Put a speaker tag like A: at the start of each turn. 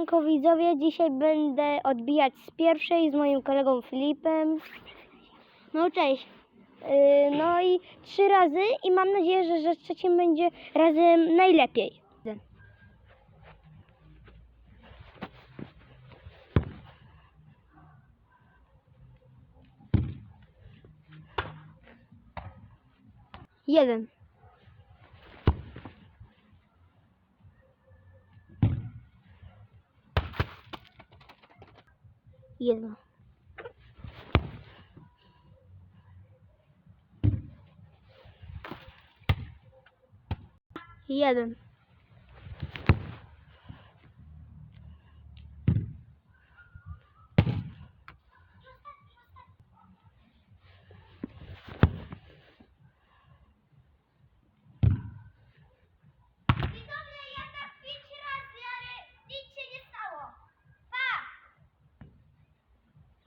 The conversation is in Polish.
A: Siemanko widzowie, dzisiaj będę odbijać z pierwszej z moim kolegą Filipem.
B: No cześć.
A: Yy, no i trzy razy i mam nadzieję, że, że trzecim będzie razem najlepiej.
B: Jeden. Jeden. Jeden.